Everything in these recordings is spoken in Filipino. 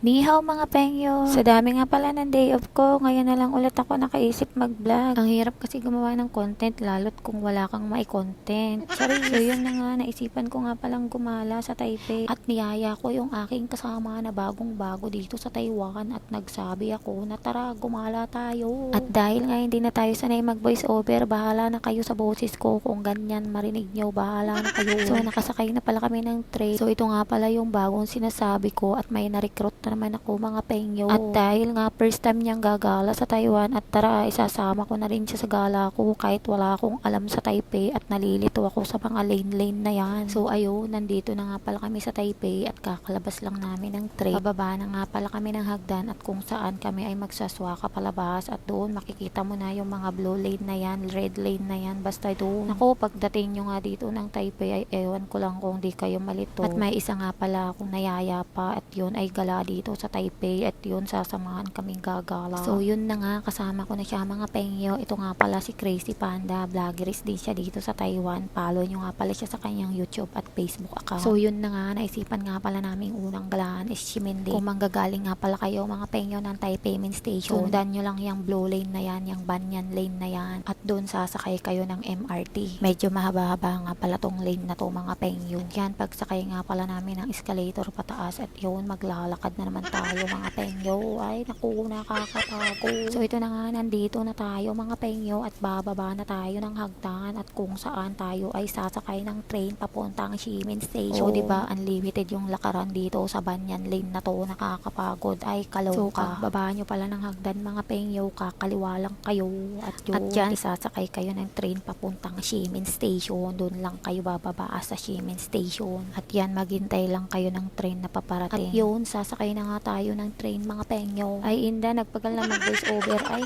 Nihaw mga pengyo. Sa dami nga pala ng day off ko, ngayon na lang ulit ako nakaisip mag-vlog. Ang hirap kasi gumawa ng content, lalo't kung wala kang mai-content. Sorry. So yun na nga, naisipan ko nga palang gumala sa Taipei. At niyaya ko yung aking kasama na bagong bago dito sa Taiwan at nagsabi ako na tara, gumala tayo. At dahil nga hindi na tayo sanay mag-voice over, bahala na kayo sa boses ko kung ganyan marinig nyo, bahala na kayo. So nakasakay na pala kami ng train. So ito nga pala yung bagong sinasabi ko at may na-recruit na naman ako mga pengyo. At dahil nga first time niyang gagala sa Taiwan at tara isasama ko na rin siya sa gala ko kahit wala akong alam sa Taipei at nalilito ako sa mga lane-lane na yan. So ayun, nandito na nga pala kami sa Taipei at kakalabas lang namin ng train. Bababa na nga pala kami ng hagdan at kung saan kami ay magsaswaka palabas at doon makikita mo na yung mga blue lane na yan, red lane na yan, basta doon. Ako, pagdating nyo nga dito ng Taipei ay ewan ko lang kung di kayo malito. At may isa nga pala akong nayaya pa at yun ay gala dito sa Taipei at yun sasamahan kaming gagala. So yun na nga, kasama ko na siya mga pengyo. Ito nga pala si Crazy Panda, vloggerist din siya dito sa Taiwan. Follow nyo nga pala siya sa kanyang YouTube at Facebook account. So yun na nga, naisipan nga pala naming unang galaan is Shimindi. Kung manggagaling nga pala kayo mga pengyo ng Taipei Main Station, sundan nyo lang yung blue lane na yan, yung banyan lane na yan. At doon sasakay kayo ng MRT. Medyo mahaba-haba nga pala tong lane na to mga pengyo. Yan, pagsakay nga pala namin ng escalator pataas at yun, maglalakad na naman tayo mga pengyo. Ay, naku, nakakatago. So ito na nga, nandito na tayo mga pengyo at bababa na tayo ng hagdan at kung saan tayo ay sasakay ng train papuntang Ximin Station. So, di ba, unlimited yung lakaran dito sa Banyan Lane na to, nakakapagod. Ay, kaloka. So, baba nyo pala ng hagdan mga pengyo, kakaliwa lang kayo. At yun, at dyan, isasakay kayo ng train papuntang Ximin Station. Doon lang kayo bababa sa Ximin Station. At yan, maghintay lang kayo ng train na paparating. At yun, sasakay na nga tayo ng train mga pengyo. Ay, Inda, nagpagal na mag-voice over. Ay,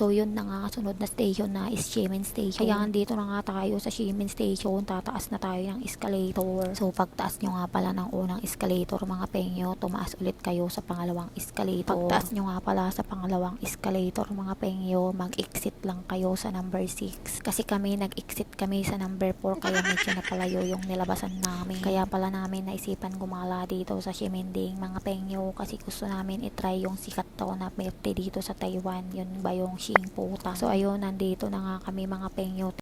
So yun na nga, sunod na station na is Ximen Station. Kaya andito na nga tayo sa Ximen Station, tataas na tayo ng escalator. So pagtaas nyo nga pala ng unang escalator mga pengyo, tumaas ulit kayo sa pangalawang escalator. Pagtaas nyo nga pala sa pangalawang escalator mga pengyo, mag-exit lang kayo sa number 6. Kasi kami nag-exit kami sa number 4 kaya medyo napalayo yung nilabasan namin. Kaya pala namin naisipan gumala dito sa Ximending mga pengyo kasi gusto namin itry yung sikat to na tea dito sa Taiwan. Yun ba yung Xing Putang. So ayun, nandito na nga kami mga pengyo.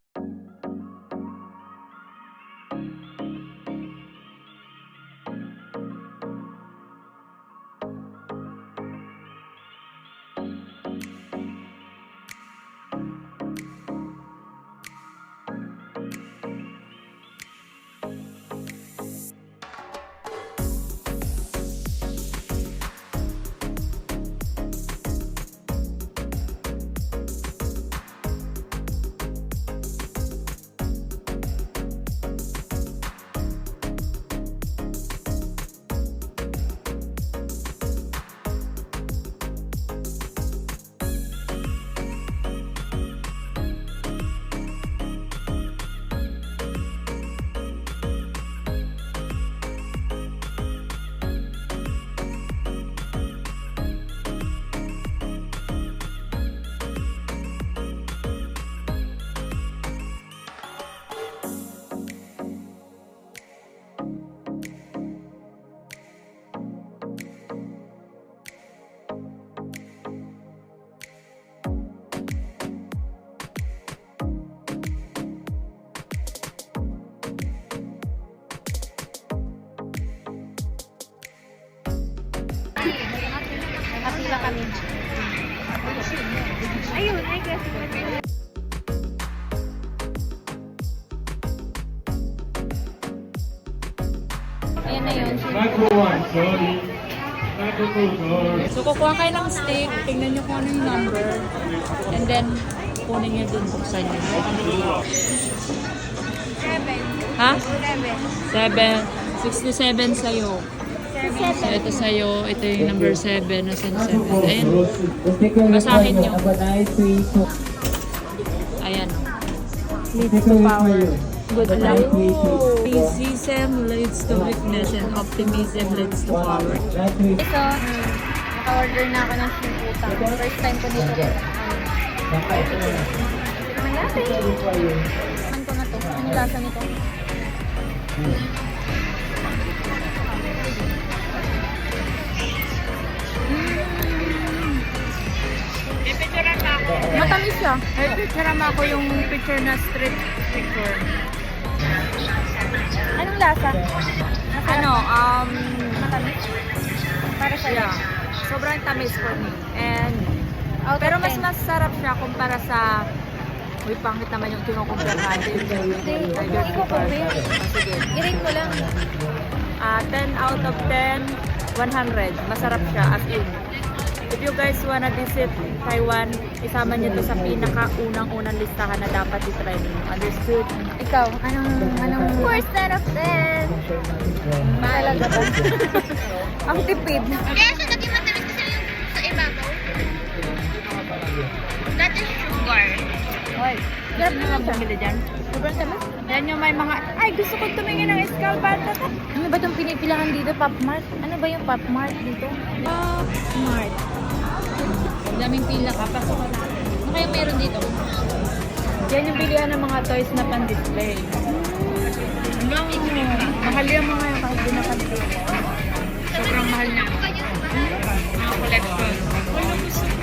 Kami. Ayun, ay kasi Ayan na yun. Micro one, sorry. Micro two, sorry. So, kukuha kayo ng steak, tingnan nyo kung ano yung number, and then, kunin nyo dun buksan nyo. Ha? 7. 67 sa'yo. So, ito sa'yo, ito yung number 7, nasa 7. Ayan. Basahin nyo. Ayan. Leads to power. Good luck. Racism leads to weakness and optimism leads to power. Ito, naka-order na ako ng shimputan. First time ko dito. Naman natin. Ano ko na to? Ano lasa nito? Matamis siya. Ay, picture mo ako yung picture na street picture. Anong lasa? Ano, um, Matamis? Para sa yeah. Sobrang tamis for me. And, Out pero mas 10. masarap siya kumpara sa Uy, pangit naman yung kinukumpare natin. Hindi, huwag mo i-compare. Sige. I-rate mo lang. Ah, 10 out of 10, 100. Masarap siya, as in. If you guys wanna visit Taiwan, isama niyo to sa pinaka-unang-unang listahan na dapat i-try niyo. Understood? Ikaw, anong, anong... Course, 10 of 10. Talaga ba? Ang tipid. Kaya siya naging matamis kasi yung sa ibabaw. That is sugar. Hoy, Sarap naman bumili dyan. Sobrang tamis. Yan yung may mga, ay gusto ko tumingin ng skull bata. Ano ba itong pinipilangan dito, Pop Mart? Ano ba yung Pop Mart dito? Pop Mart. Daming pila ka, pasok ka na. Ano kaya meron dito? Yan yung bilihan ng mga toys na pan-display. Hanggang mahal yung mga yung kahit na pan-display. Sobrang mahal niya. Mga collection. Wala gusto ko.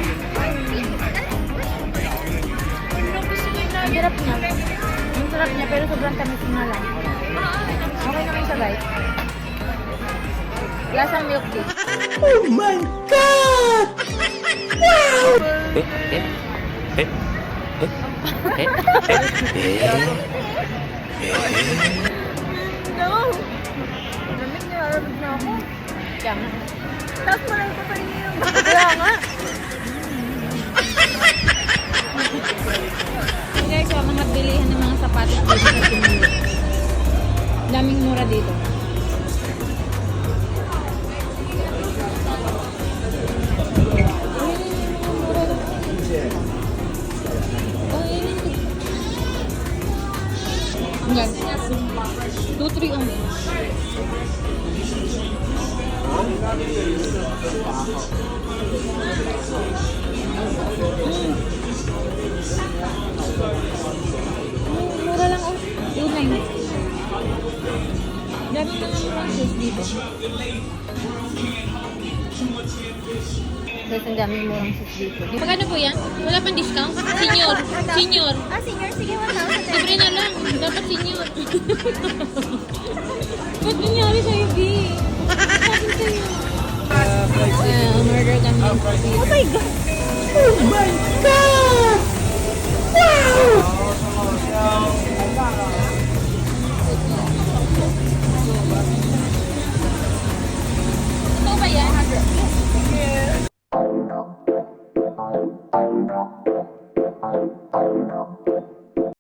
Wala gusto ko Ang sarap niya. Sarap niya, pero sobrang tamis nga lang. Okay naman siya, guys. Lasang milk tea. No! Lamig na, lamig na ako. Kaya nga. Tapos malay ko pa rin yung Kaya nga. Mga bilihan ng mga sapatos dito sa Sinulog. Daming mura dito. Yan. 2-3 only. Mura Guys, ang daming murang sis dito. Magkano po yan? Wala pang discount? Senior. Senior. Ah, senior, sige 1,000. Libre na lang. Dapat senior. Ba't nangyari sa'yo, B? Bakit sa'yo? Uh, murder kami. Oh my God! Oh my God!